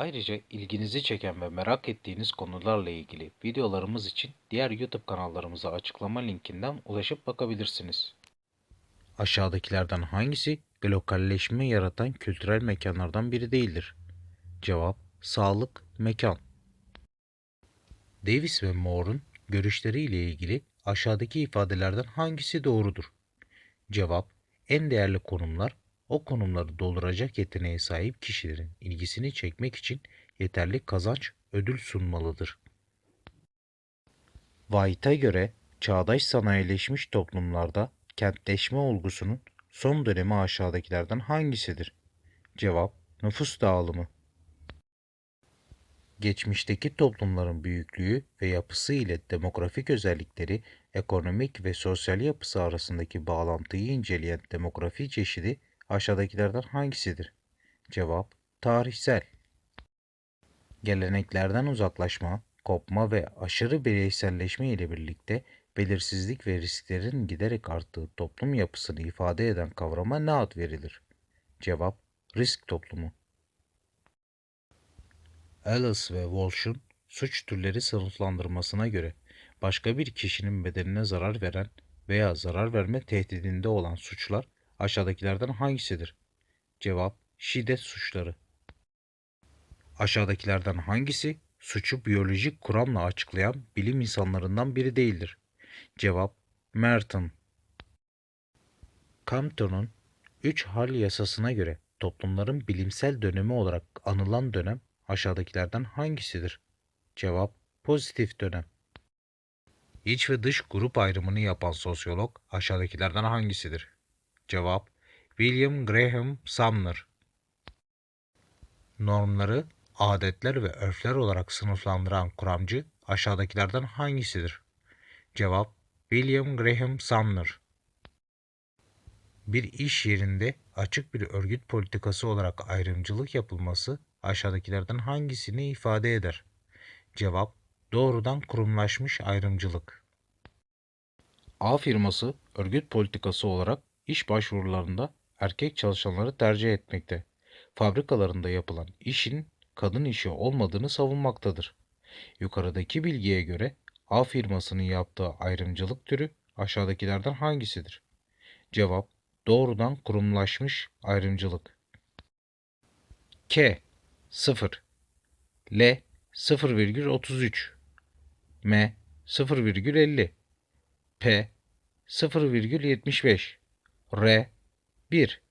Ayrıca ilginizi çeken ve merak ettiğiniz konularla ilgili videolarımız için diğer YouTube kanallarımıza açıklama linkinden ulaşıp bakabilirsiniz. Aşağıdakilerden hangisi globalleşme yaratan kültürel mekanlardan biri değildir? Cevap: Sağlık, mekan. Davis ve Moore'un görüşleriyle ilgili aşağıdaki ifadelerden hangisi doğrudur? Cevap: En değerli konumlar o konumları dolduracak yeteneğe sahip kişilerin ilgisini çekmek için yeterli kazanç ödül sunmalıdır. White'a göre çağdaş sanayileşmiş toplumlarda kentleşme olgusunun son dönemi aşağıdakilerden hangisidir? Cevap: Nüfus dağılımı. Geçmişteki toplumların büyüklüğü ve yapısı ile demografik özellikleri, ekonomik ve sosyal yapısı arasındaki bağlantıyı inceleyen demografi çeşidi aşağıdakilerden hangisidir? Cevap: Tarihsel. Geleneklerden uzaklaşma, kopma ve aşırı bireyselleşme ile birlikte belirsizlik ve risklerin giderek arttığı toplum yapısını ifade eden kavrama ne ad verilir? Cevap: Risk toplumu. Ellis ve Walsh'un suç türleri sınıflandırmasına göre başka bir kişinin bedenine zarar veren veya zarar verme tehdidinde olan suçlar aşağıdakilerden hangisidir? Cevap: Şiddet suçları. Aşağıdakilerden hangisi suçu biyolojik kuramla açıklayan bilim insanlarından biri değildir? Cevap: Merton. Compton'un üç hal yasasına göre toplumların bilimsel dönemi olarak anılan dönem aşağıdakilerden hangisidir? Cevap: Pozitif dönem. İç ve dış grup ayrımını yapan sosyolog aşağıdakilerden hangisidir? Cevap: William Graham Sumner. Normları adetler ve örfler olarak sınıflandıran kuramcı aşağıdakilerden hangisidir? Cevap: William Graham Sumner. Bir iş yerinde açık bir örgüt politikası olarak ayrımcılık yapılması aşağıdakilerden hangisini ifade eder? Cevap: Doğrudan kurumlaşmış ayrımcılık. A firması örgüt politikası olarak iş başvurularında erkek çalışanları tercih etmekte. Fabrikalarında yapılan işin kadın işi olmadığını savunmaktadır. Yukarıdaki bilgiye göre A firmasının yaptığı ayrımcılık türü aşağıdakilerden hangisidir? Cevap: Doğrudan kurumlaşmış ayrımcılık. K 0 L 0,33 M 0,50 P 0,75 R 1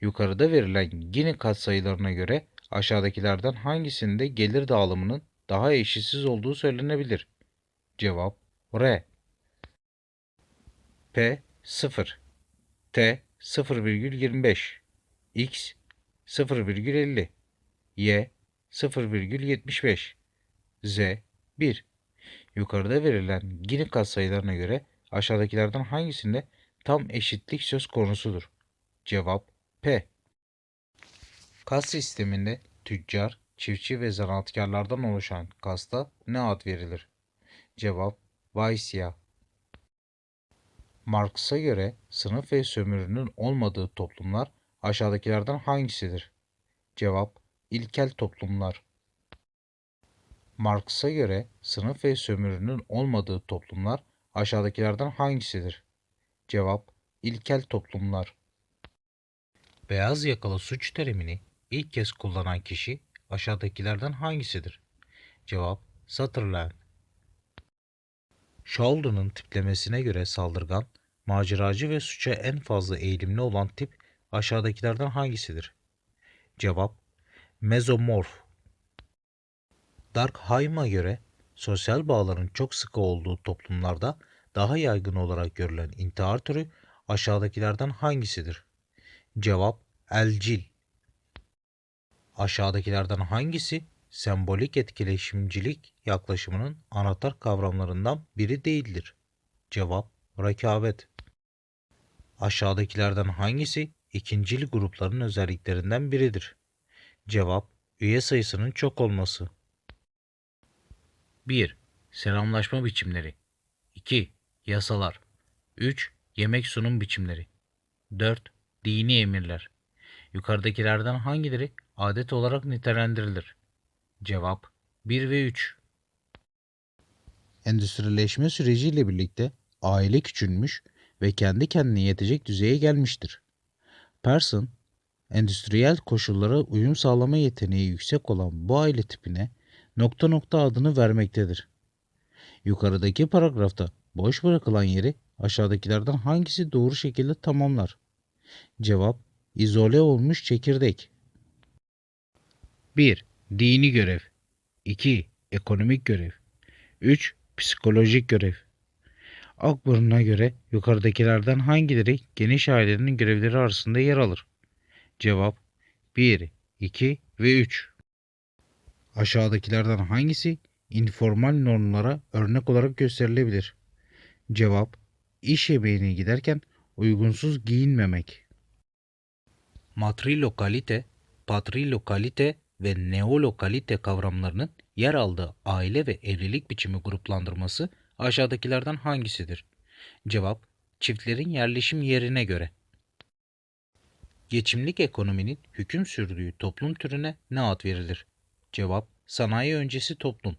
Yukarıda verilen Gini katsayılarına göre aşağıdakilerden hangisinde gelir dağılımının daha eşitsiz olduğu söylenebilir? Cevap R. P 0 T 0,25 X 0,50 Y 0,75 Z 1 Yukarıda verilen Gini katsayılarına göre aşağıdakilerden hangisinde tam eşitlik söz konusudur? Cevap P. Kas sisteminde tüccar, çiftçi ve zanaatkarlardan oluşan kasta ne ad verilir? Cevap Vaisya. Marx'a göre sınıf ve sömürünün olmadığı toplumlar aşağıdakilerden hangisidir? Cevap İlkel toplumlar. Marx'a göre sınıf ve sömürünün olmadığı toplumlar aşağıdakilerden hangisidir? Cevap İlkel toplumlar. Beyaz yakalı suç terimini ilk kez kullanan kişi aşağıdakilerden hangisidir? Cevap Sutherland. Sheldon'un tiplemesine göre saldırgan, maceracı ve suça en fazla eğilimli olan tip aşağıdakilerden hangisidir? Cevap Mezomorf. Durkheim'a göre sosyal bağların çok sıkı olduğu toplumlarda daha yaygın olarak görülen intihar türü aşağıdakilerden hangisidir? Cevap elcil. Aşağıdakilerden hangisi sembolik etkileşimcilik yaklaşımının anahtar kavramlarından biri değildir? Cevap Rekabet. Aşağıdakilerden hangisi ikincil grupların özelliklerinden biridir? Cevap üye sayısının çok olması. 1. Selamlaşma biçimleri 2. Yasalar 3. Yemek sunum biçimleri 4. Dini emirler Yukarıdakilerden hangileri adet olarak nitelendirilir? Cevap 1 ve 3. Endüstrileşme süreciyle birlikte aile küçülmüş ve kendi kendine yetecek düzeye gelmiştir. Person, endüstriyel koşullara uyum sağlama yeteneği yüksek olan bu aile tipine nokta nokta adını vermektedir. Yukarıdaki paragrafta boş bırakılan yeri aşağıdakilerden hangisi doğru şekilde tamamlar? Cevap izole olmuş çekirdek. 1. Dini görev 2. Ekonomik görev 3. Psikolojik görev Akburun'a göre yukarıdakilerden hangileri geniş ailenin görevleri arasında yer alır? Cevap 1, 2 ve 3. Aşağıdakilerden hangisi informal normlara örnek olarak gösterilebilir? Cevap iş yemeğine giderken uygunsuz giyinmemek. Matrilokalite, patrilokalite ve neolokalite kavramlarının yer aldığı aile ve evlilik biçimi gruplandırması aşağıdakilerden hangisidir? Cevap çiftlerin yerleşim yerine göre. Geçimlik ekonominin hüküm sürdüğü toplum türüne ne ad verilir? Cevap sanayi öncesi toplum.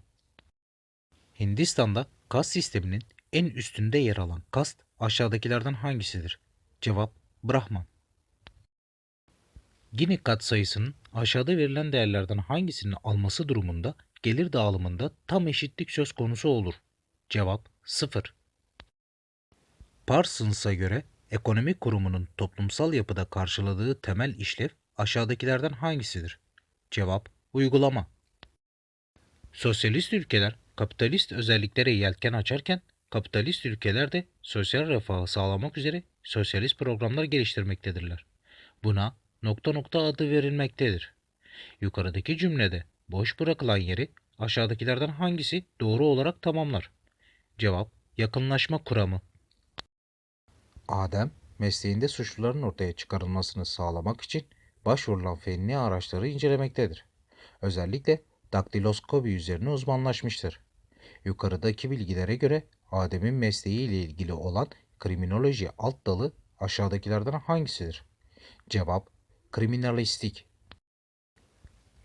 Hindistan'da kast sisteminin en üstünde yer alan kast aşağıdakilerden hangisidir? Cevap Brahman. Gini katsayısının aşağıda verilen değerlerden hangisinin alması durumunda gelir dağılımında tam eşitlik söz konusu olur. Cevap 0. Parsons'a göre ekonomi kurumunun toplumsal yapıda karşıladığı temel işlev aşağıdakilerden hangisidir? Cevap uygulama. Sosyalist ülkeler kapitalist özelliklere yelken açarken kapitalist ülkeler de sosyal refahı sağlamak üzere sosyalist programlar geliştirmektedirler. Buna nokta nokta adı verilmektedir. Yukarıdaki cümlede boş bırakılan yeri aşağıdakilerden hangisi doğru olarak tamamlar? Cevap yakınlaşma kuramı. Adem mesleğinde suçluların ortaya çıkarılmasını sağlamak için başvurulan fenli araçları incelemektedir. Özellikle daktiloskopi üzerine uzmanlaşmıştır. Yukarıdaki bilgilere göre Adem'in mesleği ile ilgili olan kriminoloji alt dalı aşağıdakilerden hangisidir? Cevap kriminalistik.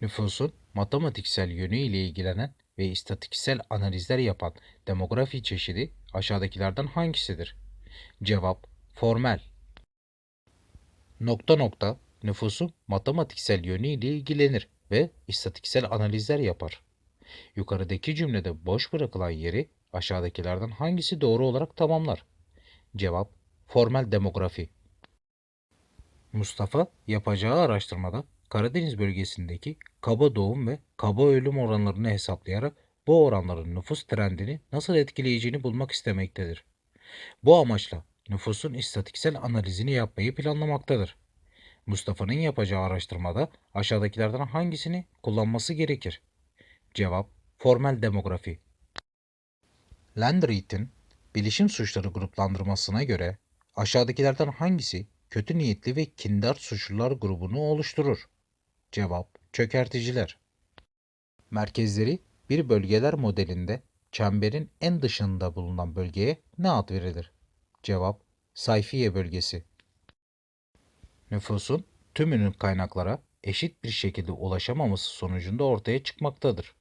Nüfusun matematiksel yönü ile ilgilenen ve istatistiksel analizler yapan demografi çeşidi aşağıdakilerden hangisidir? Cevap formel. Nokta nokta nüfusun matematiksel yönü ile ilgilenir ve istatistiksel analizler yapar. Yukarıdaki cümlede boş bırakılan yeri aşağıdakilerden hangisi doğru olarak tamamlar? Cevap formel demografi. Mustafa yapacağı araştırmada Karadeniz bölgesindeki kaba doğum ve kaba ölüm oranlarını hesaplayarak bu oranların nüfus trendini nasıl etkileyeceğini bulmak istemektedir. Bu amaçla nüfusun istatiksel analizini yapmayı planlamaktadır. Mustafa'nın yapacağı araştırmada aşağıdakilerden hangisini kullanması gerekir? Cevap formel demografi. Landry'in bilişim suçları gruplandırmasına göre aşağıdakilerden hangisi kötü niyetli ve kindar suçlular grubunu oluşturur? Cevap çökerticiler. Merkezleri bir bölgeler modelinde çemberin en dışında bulunan bölgeye ne ad verilir? Cevap sayfiye bölgesi. Nüfusun tümünün kaynaklara eşit bir şekilde ulaşamaması sonucunda ortaya çıkmaktadır.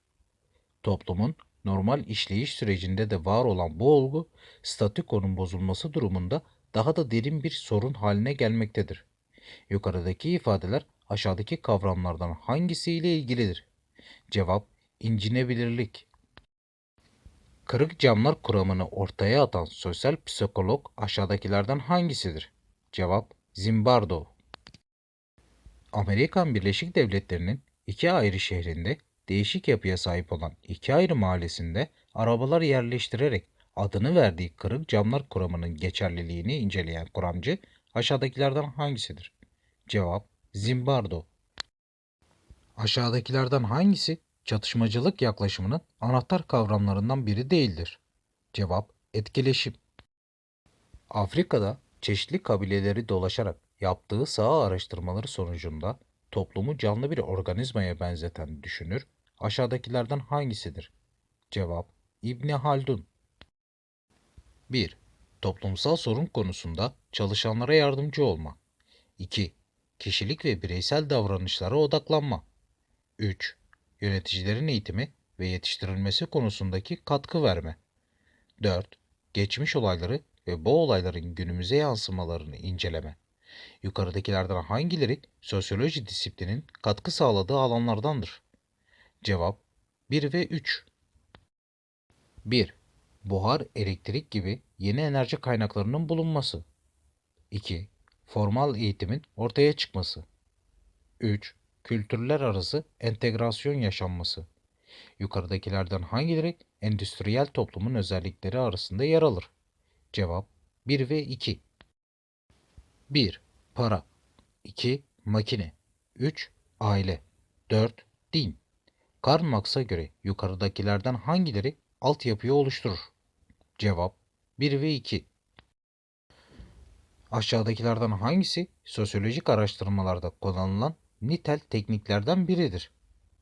Toplumun normal işleyiş sürecinde de var olan bu olgu statükonun bozulması durumunda daha da derin bir sorun haline gelmektedir. Yukarıdaki ifadeler aşağıdaki kavramlardan hangisiyle ilgilidir? Cevap incinebilirlik. Kırık camlar kuramını ortaya atan sosyal psikolog aşağıdakilerden hangisidir? Cevap Zimbardo. Amerikan Birleşik Devletleri'nin iki ayrı şehrinde değişik yapıya sahip olan iki ayrı mahallesinde arabalar yerleştirerek adını verdiği kırık camlar kuramının geçerliliğini inceleyen kuramcı aşağıdakilerden hangisidir? Cevap Zimbardo. Aşağıdakilerden hangisi çatışmacılık yaklaşımının anahtar kavramlarından biri değildir? Cevap etkileşim. Afrika'da çeşitli kabileleri dolaşarak yaptığı saha araştırmaları sonucunda toplumu canlı bir organizmaya benzeten düşünür, aşağıdakilerden hangisidir? Cevap İbni Haldun 1. Toplumsal sorun konusunda çalışanlara yardımcı olma. 2. Kişilik ve bireysel davranışlara odaklanma. 3. Yöneticilerin eğitimi ve yetiştirilmesi konusundaki katkı verme. 4. Geçmiş olayları ve bu olayların günümüze yansımalarını inceleme. Yukarıdakilerden hangileri sosyoloji disiplinin katkı sağladığı alanlardandır? Cevap 1 ve 3. 1. Buhar, elektrik gibi yeni enerji kaynaklarının bulunması. 2. Formal eğitimin ortaya çıkması. 3. Kültürler arası entegrasyon yaşanması. Yukarıdakilerden hangileri endüstriyel toplumun özellikleri arasında yer alır? Cevap 1 ve 2. 1. Para 2. Makine 3. Aile 4. Din Karl Marx'a göre yukarıdakilerden hangileri altyapıyı oluşturur? Cevap 1 ve 2. Aşağıdakilerden hangisi sosyolojik araştırmalarda kullanılan nitel tekniklerden biridir?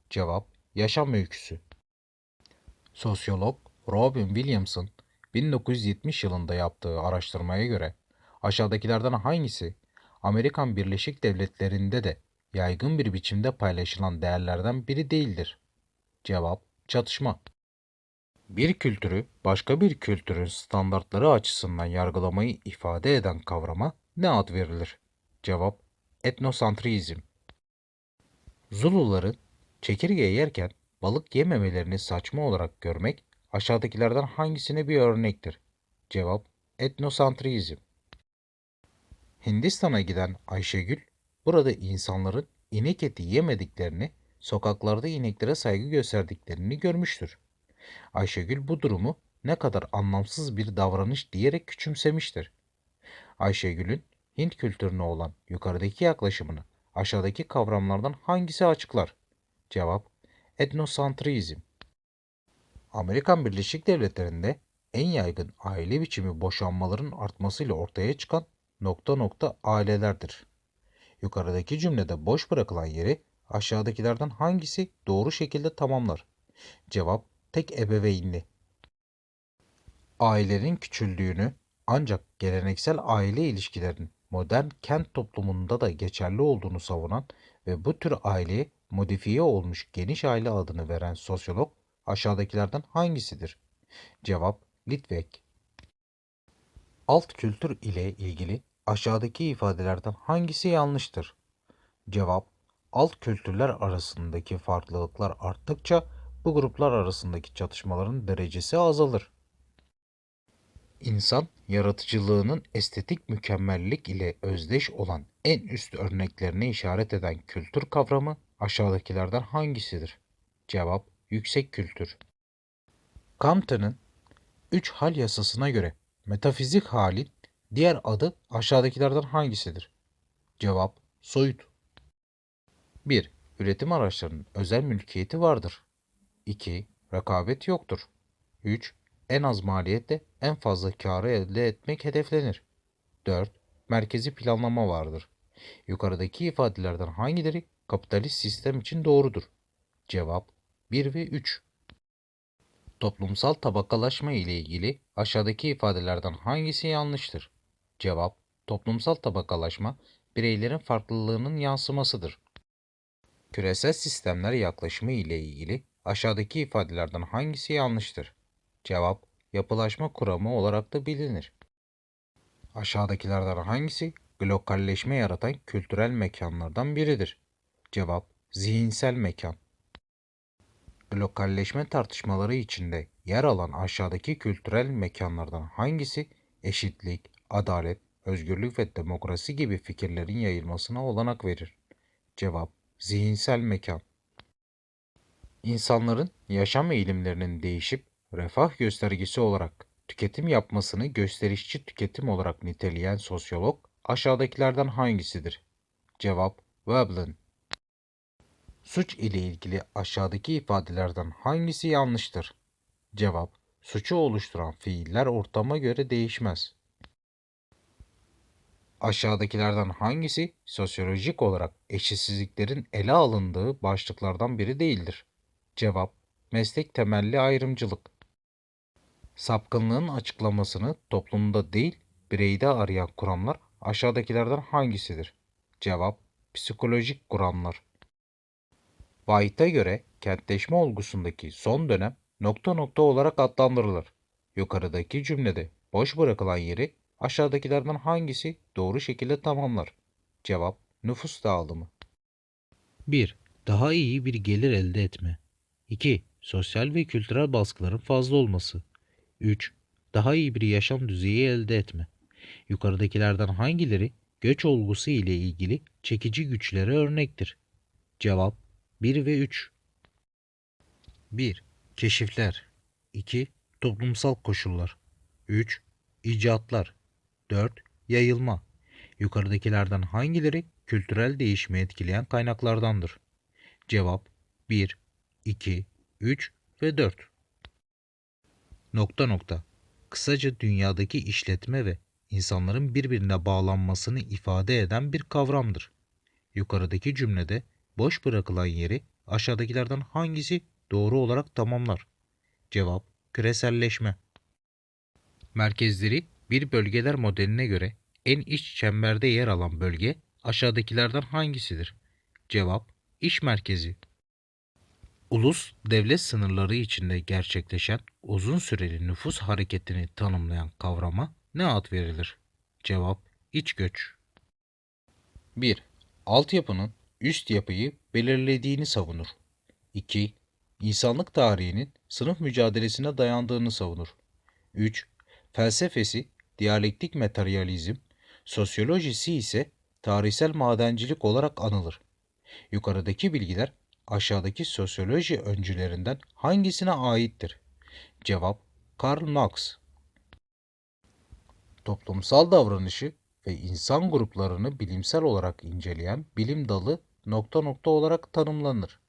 Cevap Yaşam öyküsü. Sosyolog Robin Williams'ın 1970 yılında yaptığı araştırmaya göre aşağıdakilerden hangisi Amerikan Birleşik Devletleri'nde de yaygın bir biçimde paylaşılan değerlerden biri değildir? Cevap çatışma. Bir kültürü başka bir kültürün standartları açısından yargılamayı ifade eden kavrama ne ad verilir? Cevap etnosantrizm. Zuluların çekirge yerken balık yememelerini saçma olarak görmek aşağıdakilerden hangisine bir örnektir? Cevap etnosantrizm. Hindistan'a giden Ayşegül burada insanların inek eti yemediklerini, sokaklarda ineklere saygı gösterdiklerini görmüştür. Ayşegül bu durumu ne kadar anlamsız bir davranış diyerek küçümsemiştir. Ayşegül'ün Hint kültürüne olan yukarıdaki yaklaşımını aşağıdaki kavramlardan hangisi açıklar? Cevap etnosantrizm. Amerikan Birleşik Devletleri'nde en yaygın aile biçimi boşanmaların artmasıyla ortaya çıkan nokta nokta ailelerdir. Yukarıdaki cümlede boş bırakılan yeri aşağıdakilerden hangisi doğru şekilde tamamlar? Cevap tek ebeveynli. Ailenin küçüldüğünü ancak geleneksel aile ilişkilerinin modern kent toplumunda da geçerli olduğunu savunan ve bu tür aileye modifiye olmuş geniş aile adını veren sosyolog aşağıdakilerden hangisidir? Cevap Litvek. Alt kültür ile ilgili aşağıdaki ifadelerden hangisi yanlıştır? Cevap Alt kültürler arasındaki farklılıklar arttıkça bu gruplar arasındaki çatışmaların derecesi azalır. İnsan yaratıcılığının estetik mükemmellik ile özdeş olan en üst örneklerine işaret eden kültür kavramı aşağıdakilerden hangisidir? Cevap yüksek kültür. Comte'nin üç hal yasasına göre metafizik halin diğer adı aşağıdakilerden hangisidir? Cevap soyut. 1. Üretim araçlarının özel mülkiyeti vardır. 2. Rekabet yoktur. 3. En az maliyetle en fazla karı elde etmek hedeflenir. 4. Merkezi planlama vardır. Yukarıdaki ifadelerden hangileri kapitalist sistem için doğrudur? Cevap 1 ve 3. Toplumsal tabakalaşma ile ilgili aşağıdaki ifadelerden hangisi yanlıştır? Cevap Toplumsal tabakalaşma bireylerin farklılığının yansımasıdır. Küresel sistemler yaklaşımı ile ilgili aşağıdaki ifadelerden hangisi yanlıştır? Cevap yapılaşma kuramı olarak da bilinir. Aşağıdakilerden hangisi globalleşme yaratan kültürel mekanlardan biridir? Cevap zihinsel mekan. Globalleşme tartışmaları içinde yer alan aşağıdaki kültürel mekanlardan hangisi eşitlik, adalet, özgürlük ve demokrasi gibi fikirlerin yayılmasına olanak verir? Cevap zihinsel mekan. İnsanların yaşam eğilimlerinin değişip refah göstergesi olarak tüketim yapmasını gösterişçi tüketim olarak niteleyen sosyolog aşağıdakilerden hangisidir? Cevap Veblen. Suç ile ilgili aşağıdaki ifadelerden hangisi yanlıştır? Cevap Suçu oluşturan fiiller ortama göre değişmez. Aşağıdakilerden hangisi sosyolojik olarak eşitsizliklerin ele alındığı başlıklardan biri değildir? Cevap: Meslek temelli ayrımcılık. Sapkınlığın açıklamasını toplumda değil, bireyde arayan kuramlar aşağıdakilerden hangisidir? Cevap: Psikolojik kuramlar. White'a göre kentleşme olgusundaki son dönem nokta nokta olarak adlandırılır. Yukarıdaki cümlede boş bırakılan yeri aşağıdakilerden hangisi doğru şekilde tamamlar? Cevap: Nüfus dağılımı. 1. Daha iyi bir gelir elde etme. 2. Sosyal ve kültürel baskıların fazla olması. 3. Daha iyi bir yaşam düzeyi elde etme. Yukarıdakilerden hangileri göç olgusu ile ilgili çekici güçlere örnektir? Cevap 1 ve 3. 1. Keşifler 2. Toplumsal koşullar 3. İcatlar 4. Yayılma Yukarıdakilerden hangileri kültürel değişimi etkileyen kaynaklardandır? Cevap 1, 2, 3 ve 4. Nokta nokta. Kısaca dünyadaki işletme ve insanların birbirine bağlanmasını ifade eden bir kavramdır. Yukarıdaki cümlede boş bırakılan yeri aşağıdakilerden hangisi doğru olarak tamamlar? Cevap küreselleşme. Merkezleri bir bölgeler modeline göre en iç çemberde yer alan bölge aşağıdakilerden hangisidir? Cevap iş merkezi. Ulus, devlet sınırları içinde gerçekleşen uzun süreli nüfus hareketini tanımlayan kavrama ne ad verilir? Cevap iç göç. 1. Altyapının üst yapıyı belirlediğini savunur. 2. İnsanlık tarihinin sınıf mücadelesine dayandığını savunur. 3. Felsefesi diyalektik materyalizm, sosyolojisi ise tarihsel madencilik olarak anılır. Yukarıdaki bilgiler aşağıdaki sosyoloji öncülerinden hangisine aittir? Cevap Karl Marx. Toplumsal davranışı ve insan gruplarını bilimsel olarak inceleyen bilim dalı nokta nokta olarak tanımlanır.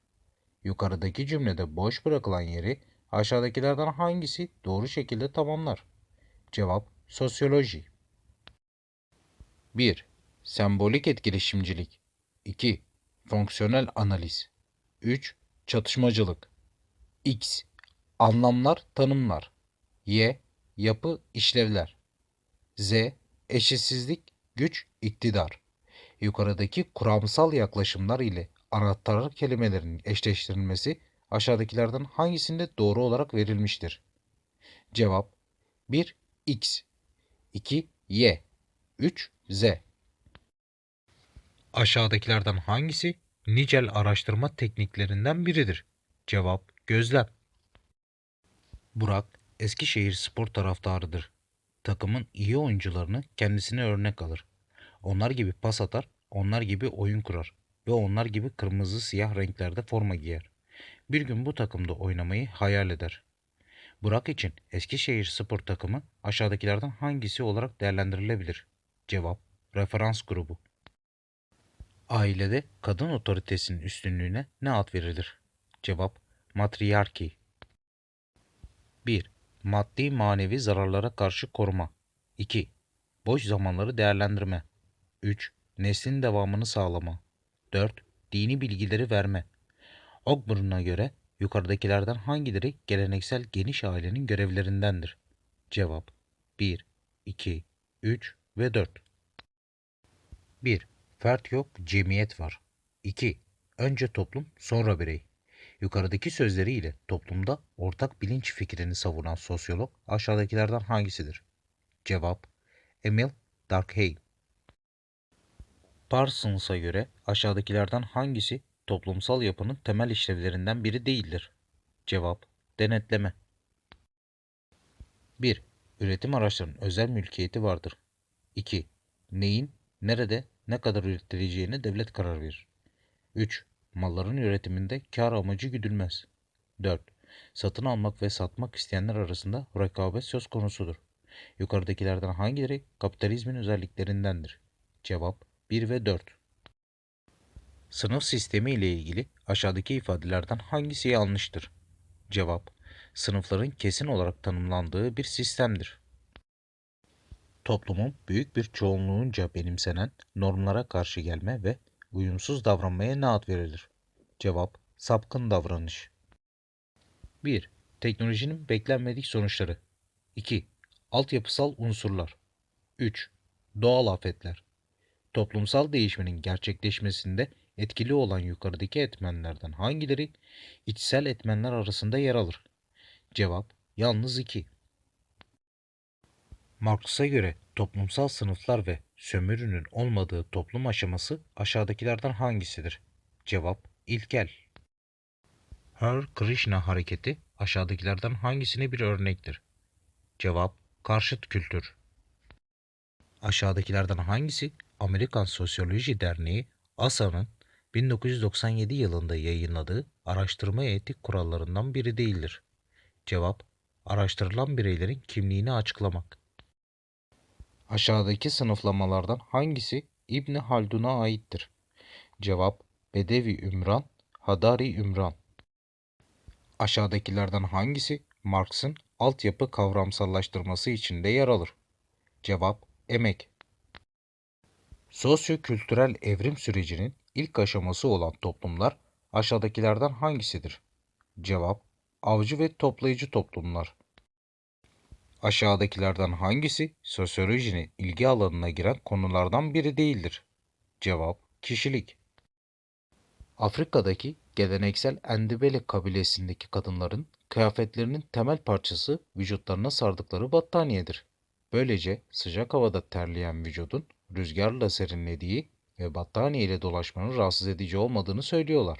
Yukarıdaki cümlede boş bırakılan yeri aşağıdakilerden hangisi doğru şekilde tamamlar? Cevap sosyoloji. 1. Sembolik etkileşimcilik 2. Fonksiyonel analiz 3. Çatışmacılık X. Anlamlar, tanımlar Y. Yapı, işlevler Z. Eşitsizlik, güç, iktidar Yukarıdaki kuramsal yaklaşımlar ile anahtar kelimelerin eşleştirilmesi aşağıdakilerden hangisinde doğru olarak verilmiştir? Cevap 1. X 2. Y 3. Z Aşağıdakilerden hangisi nicel araştırma tekniklerinden biridir? Cevap gözlem. Burak Eskişehir spor taraftarıdır. Takımın iyi oyuncularını kendisine örnek alır. Onlar gibi pas atar, onlar gibi oyun kurar ve onlar gibi kırmızı siyah renklerde forma giyer. Bir gün bu takımda oynamayı hayal eder. Burak için Eskişehir spor takımı aşağıdakilerden hangisi olarak değerlendirilebilir? Cevap Referans grubu. Ailede kadın otoritesinin üstünlüğüne ne ad verilir? Cevap Matriarki. 1. Maddi manevi zararlara karşı koruma. 2. Boş zamanları değerlendirme. 3. Neslin devamını sağlama. 4. Dini bilgileri verme. Ogburn'a göre yukarıdakilerden hangileri geleneksel geniş ailenin görevlerindendir? Cevap 1, 2, 3 ve 4. 1. Fert yok, cemiyet var. 2. Önce toplum, sonra birey. Yukarıdaki sözleriyle toplumda ortak bilinç fikrini savunan sosyolog aşağıdakilerden hangisidir? Cevap Emil Durkheim. Parsons'a göre aşağıdakilerden hangisi toplumsal yapının temel işlevlerinden biri değildir? Cevap denetleme. 1. Üretim araçlarının özel mülkiyeti vardır. 2. Neyin, nerede, ne kadar üretileceğine devlet karar verir. 3. Malların üretiminde kar amacı güdülmez. 4. Satın almak ve satmak isteyenler arasında rekabet söz konusudur. Yukarıdakilerden hangileri kapitalizmin özelliklerindendir? Cevap 1 ve 4. Sınıf sistemi ile ilgili aşağıdaki ifadelerden hangisi yanlıştır? Cevap: Sınıfların kesin olarak tanımlandığı bir sistemdir. Toplumun büyük bir çoğunluğunca benimsenen normlara karşı gelme ve uyumsuz davranmaya ne ad verilir? Cevap: Sapkın davranış. 1. Teknolojinin beklenmedik sonuçları. 2. Altyapısal unsurlar. 3. Doğal afetler. Toplumsal değişmenin gerçekleşmesinde etkili olan yukarıdaki etmenlerden hangileri içsel etmenler arasında yer alır? Cevap: Yalnız 2. Marx'a göre toplumsal sınıflar ve sömürünün olmadığı toplum aşaması aşağıdakilerden hangisidir? Cevap ilkel. Hare Krishna hareketi aşağıdakilerden hangisine bir örnektir? Cevap karşıt kültür. Aşağıdakilerden hangisi Amerikan Sosyoloji Derneği ASA'nın 1997 yılında yayınladığı araştırma etik kurallarından biri değildir? Cevap araştırılan bireylerin kimliğini açıklamak. Aşağıdaki sınıflamalardan hangisi İbn Haldun'a aittir? Cevap Bedevi Ümran, Hadari Ümran. Aşağıdakilerden hangisi Marx'ın altyapı kavramsallaştırması içinde yer alır? Cevap emek. Sosyo-kültürel evrim sürecinin ilk aşaması olan toplumlar aşağıdakilerden hangisidir? Cevap avcı ve toplayıcı toplumlar. Aşağıdakilerden hangisi sosyolojinin ilgi alanına giren konulardan biri değildir? Cevap kişilik. Afrika'daki geleneksel Endebele kabilesindeki kadınların kıyafetlerinin temel parçası vücutlarına sardıkları battaniyedir. Böylece sıcak havada terleyen vücudun rüzgarla serinlediği ve battaniye ile dolaşmanın rahatsız edici olmadığını söylüyorlar.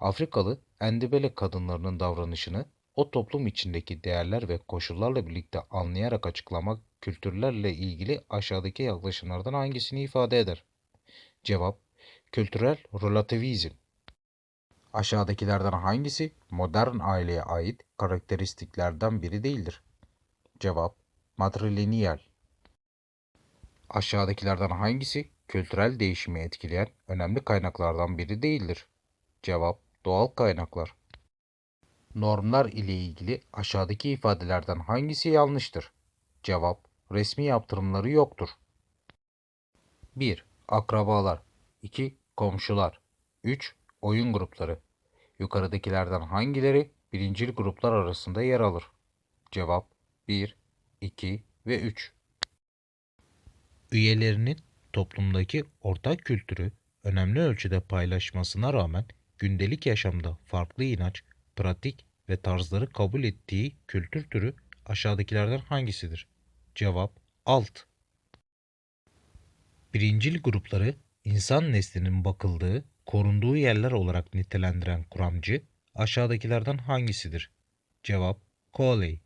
Afrikalı Endebele kadınlarının davranışını o toplum içindeki değerler ve koşullarla birlikte anlayarak açıklamak kültürlerle ilgili aşağıdaki yaklaşımlardan hangisini ifade eder? Cevap Kültürel relativizm. Aşağıdakilerden hangisi modern aileye ait karakteristiklerden biri değildir? Cevap matrilineal. Aşağıdakilerden hangisi kültürel değişimi etkileyen önemli kaynaklardan biri değildir? Cevap doğal kaynaklar. Normlar ile ilgili aşağıdaki ifadelerden hangisi yanlıştır? Cevap resmi yaptırımları yoktur. 1. Akrabalar 2. Komşular 3. Oyun grupları Yukarıdakilerden hangileri birincil gruplar arasında yer alır? Cevap 1, 2 ve 3. Üyelerinin toplumdaki ortak kültürü önemli ölçüde paylaşmasına rağmen gündelik yaşamda farklı inanç, pratik ve tarzları kabul ettiği kültür türü aşağıdakilerden hangisidir? Cevap alt. Birincil grupları insan neslinin bakıldığı, korunduğu yerler olarak nitelendiren kuramcı aşağıdakilerden hangisidir? Cevap Coley.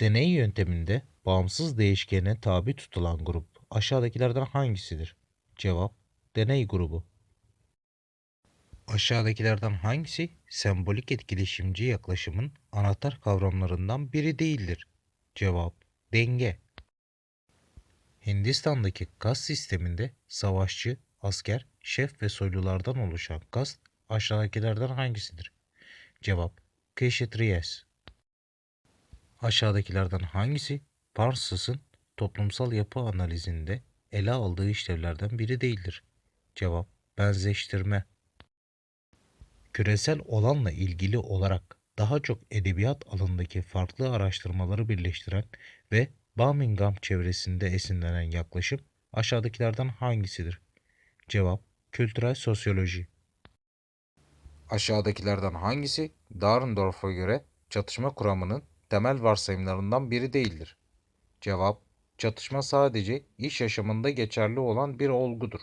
Deney yönteminde bağımsız değişkene tabi tutulan grup aşağıdakilerden hangisidir? Cevap deney grubu. Aşağıdakilerden hangisi sembolik etkileşimci yaklaşımın anahtar kavramlarından biri değildir? Cevap denge. Hindistan'daki kast sisteminde savaşçı, asker, şef ve soylulardan oluşan kast aşağıdakilerden hangisidir? Cevap Kshetriyas. Aşağıdakilerden hangisi Parsons'ın toplumsal yapı analizinde ele aldığı işlevlerden biri değildir? Cevap benzeştirme. Küresel olanla ilgili olarak daha çok edebiyat alanındaki farklı araştırmaları birleştiren ve Birmingham çevresinde esinlenen yaklaşım aşağıdakilerden hangisidir? Cevap kültürel sosyoloji. Aşağıdakilerden hangisi Dahrendorf'a göre çatışma kuramının temel varsayımlarından biri değildir? Cevap çatışma sadece iş yaşamında geçerli olan bir olgudur.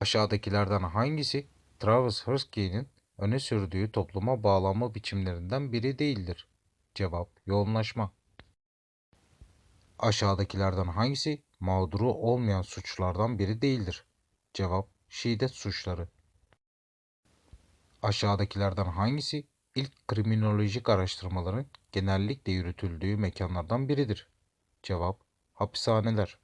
Aşağıdakilerden hangisi Travis Hirsky'nin öne sürdüğü topluma bağlanma biçimlerinden biri değildir? Cevap yoğunlaşma. Aşağıdakilerden hangisi mağduru olmayan suçlardan biri değildir? Cevap şiddet suçları. Aşağıdakilerden hangisi ilk kriminolojik araştırmaların genellikle yürütüldüğü mekanlardan biridir? Cevap hapishaneler.